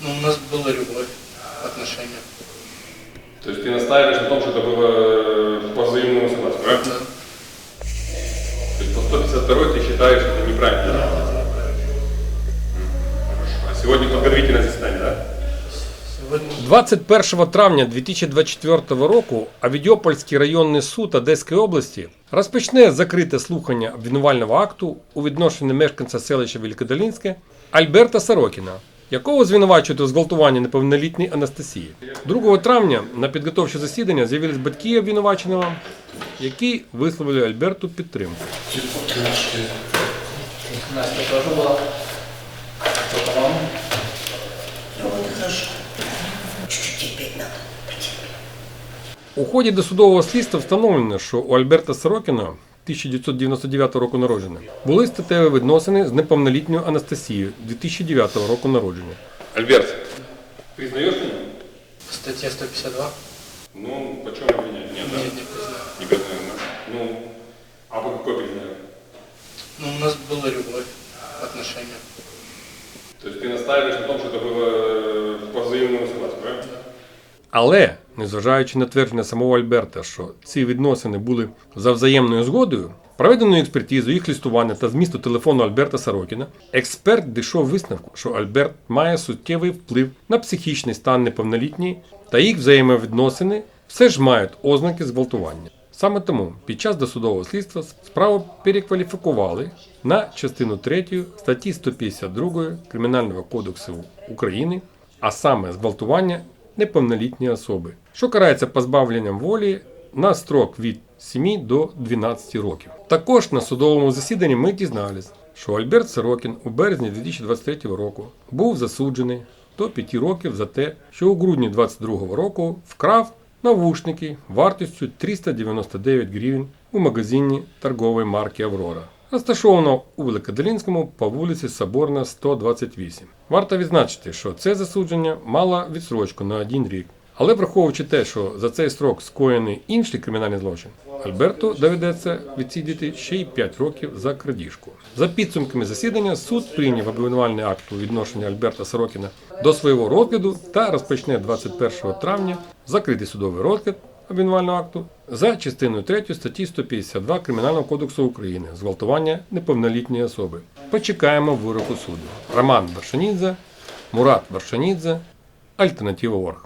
Ну, у нас была любовь, отношения. То есть ты настаиваешь на том, что это было э, по взаимному согласию, правильно? Да. То есть по 152 ты считаешь это неправильно? Хорошо. А сегодня подготовительное заседание, да? Сегодня 21 травня 2024 року Авідьопольський районний суд Одеської області розпочне закрите слухання обвинувального акту у відношенні мешканця селища Великодолінське Альберта Сорокіна, якого звинувачують у зґвалтуванні неповнолітньої Анастасії. 2 травня на підготовче засідання з'явились батьки обвинуваченого, які висловили Альберту підтримку. У ході досудового слідства встановлено, що у Альберта Сорокіна 1999 року народження були статеві відносини з неповнолітньою Анастасією 2009 року народження. Альберт, признаешь меня? Статья 152. Ну, почем обвинять? Нет, да? Нет, не признаю. Не признаю, да? Ну, а по какой признаю? Ну, у нас была любовь, отношения. То есть ты настаиваешь на том, что это было э, по взаимному согласию, правильно? Але, незважаючи на твердження самого Альберта, що ці відносини були за взаємною згодою, проведеною експертизою їх листування та змісту телефону Альберта Сорокіна, експерт дійшов висновку, що Альберт має суттєвий вплив на психічний стан неповнолітньої та їх взаємовідносини все ж мають ознаки зґвалтування. Саме тому під час досудового слідства справу перекваліфікували на частину 3 статті 152 Кримінального кодексу України, а саме зґвалтування неповнолітньої особи, що карається позбавленням волі на строк від 7 до 12 років. Також на судовому засіданні ми дізнались, що Альберт Сорокін у березні 2023 року був засуджений до 5 років за те, що у грудні 2022 року вкрав навушники вартістю 399 гривень у магазині торгової марки Аврора, розташовано у Великодолинському по вулиці Соборна 128. Варто відзначити, що це засудження мало відсрочку на один рік. Але враховуючи те, що за цей строк скоєний інший кримінальний злочин, Альберту доведеться відсидіти ще й 5 років за крадіжку. За підсумками засідання суд прийняв обвинувальний акт у відношенні Альберта Сорокіна до свого розгляду та розпочне 21 травня закритий судовий розгляд обвинувального акту за частиною 3 статті 152 Кримінального кодексу України зґвалтування неповнолітньої особи. Почекаємо вироку суду. Роман Вершанідзе, Мурат Вершанідзе, Альтернатива Орг.